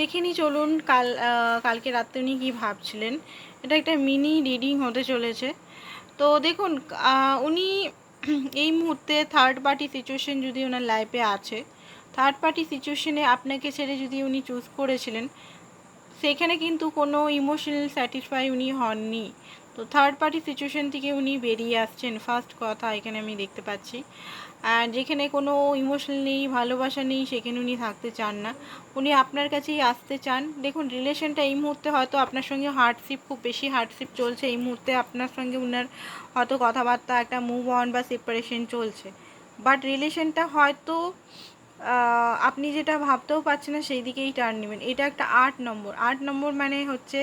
দেখিনি চলুন কাল কালকে রাত্রে উনি কী ভাবছিলেন। এটা একটা মিনি রিডিং হতে চলেছে। তো দেখুন উনি এই মুহূর্তে থার্ড পার্টি সিচুয়েশন যদি ওনার লাইফে আছে থার্ড পার্টি সিচুয়েশনে আপনাকে ছেড়ে যদি উনি চুজ করেছিলেন, সেখানে কিন্তু কোনো ইমোশনাল স্যাটিসফাই উনি হননি। তো থার্ড পার্টি সিচুয়েশন থেকে উনি বেরিয়ে আসছেন। ফার্স্ট কথা এখানে আমি দেখতে পাচ্ছি। আর যেখানে কোনো ইমোশনাল নেই, ভালোবাসা নেই, সেখানে উনি থাকতে চান না। উনি আপনার কাছেই আসতে চান। দেখুন রিলেশনটা এই মুহূর্তে হয়তো আপনার সঙ্গে হার্টশিপ খুব বেশি হার্ডশিপ চলছে। এই মুহূর্তে আপনার সঙ্গে উনার হয়তো কথাবার্তা, একটা মুভ অন বা সেপারেশন চলছে। বাট রিলেশনটা হয়তো আপনি যেটা ভাবতেও পারছেন না, সেই দিকেই টার্ন নেবেন। এটা একটা আট নম্বর। আট নম্বর মানে হচ্ছে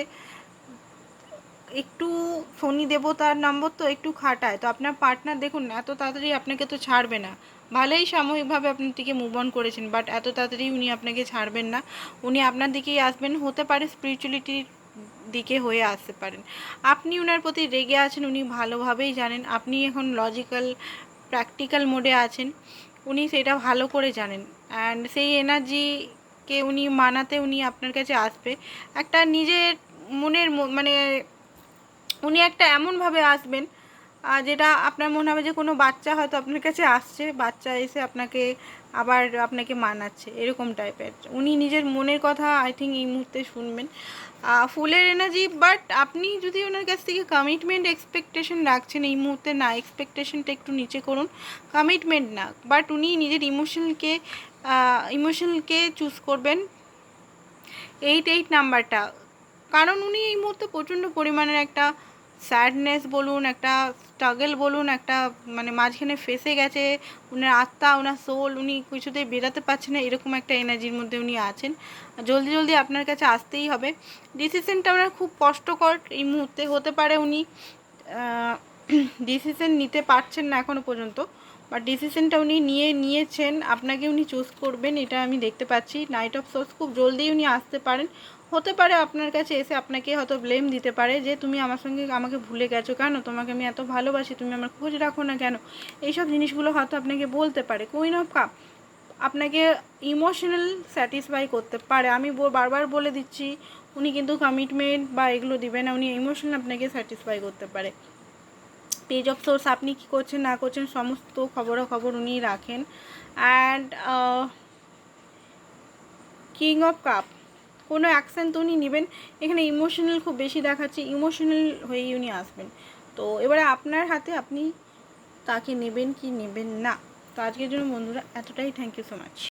একটু শনি দেবতার নম্বর তো একটু খাটায়। তো আপনার পার্টনার দেখুন, এত তাড়াতাড়ি আপনাকে তো ছাড়বে না। ভালোই সাময়িকভাবে আপনার দিকে মুভ অন করেছেন বাট এত তাড়াতাড়ি উনি আপনাকে ছাড়বেন না। উনি আপনার দিকেই আসবেন, হতে পারে স্পিরিচুয়ালিটির দিকে হয়ে আসতে পারেন। আপনি ওনার প্রতি রেগে আছেন, উনি ভালোভাবেই জানেন। আপনি এখন লজিক্যাল প্র্যাকটিক্যাল মোডে আছেন, উনি সেটা ভালো করে জানেন। অ্যান্ড সেই এনার্জিকে উনি মানাতে উনি আপনার কাছে আসবে। একটা নিজের মনের মানে উনি একটা এমনভাবে আসবেন যেটা আপনার মনে হবে যে কোনো বাচ্চা হয়তো আপনার কাছে আসছে, বাচ্চা এসে আপনাকে আবার আপনাকে মানাচ্ছে, এরকম টাইপের। উনি নিজের মনের কথা আই থিঙ্ক এই মুহূর্তে শুনবেন। ফুলের এনার্জি বাট আপনি যদি ওনার কাছ থেকে কমিটমেন্ট এক্সপেকটেশন রাখছেন, এই মুহূর্তে না এক্সপেকটেশনটা একটু নিচে করুন। কমিটমেন্ট না বাট উনি নিজের ইমোশনকে ইমোশনকে চুজ করবেন। এইট এইট নাম্বারটা কারণ উনি এই মুহূর্তে প্রচণ্ড পরিমাণের একটা স্যাডনেস বলুন, একটা স্ট্রাগল বলুন, একটা মানে মাঝখানে ফেসে গেছে, উনার আত্মা ওনার সোল উনি কিছুতেই বেরাতে পারছেন না, এরকম একটা এনার্জির মধ্যে উনি আছেন। জলদি জলদি আপনার কাছে আসতেই হবে। ডিসিশনটা ওনার খুব কষ্টকর, এই মুহূর্তে হতে পারে উনি ডিসিশন নিতে পারছেন না এখনও পর্যন্ত বাট ডিসিশনটা উনি নিয়ে নিয়েছেন, আপনাকে উনি চুজ করবেন, এটা আমি দেখতে পাচ্ছি। নাইট অফ সোর্স খুব জলদি উনি আসতে পারেন। হতে পারে আপনার কাছে এসে আপনাকে হয়তো ব্লেম দিতে পারে যে তুমি আমার সঙ্গে আমাকে ভুলে গেছো। কেন? তোমাকে আমি এত ভালোবাসি, তুমি আমার খোঁজ রাখো না কেন? এইসব জিনিসগুলো হয়তো আপনাকে বলতে পারে। কুইন অফ কাপ আপনাকে ইমোশনাল স্যাটিসফাই করতে পারে। আমি বারবার বলে দিচ্ছি, উনি কিন্তু কমিটমেন্ট বা এগুলো দিবে না, উনি ইমোশনাল আপনাকে স্যাটিসফাই করতে পারে। পেজ অফ সোর্স আপনি কী করছেন, না করছেন, সমস্ত খবরাখবর উনি রাখেন। অ্যান্ড কিং অফ কাপ কোনো অ্যাকশান তো উনি নেবেন। এখানে ইমোশনাল খুব বেশি দেখাচ্ছে, ইমোশনাল হয়েই উনি আসবেন। তো এবারে আপনার হাতে আপনি তাকে নেবেন কি নেবেন না? তো আজকের জন্য বন্ধুরা, এতটাই। Thank you so much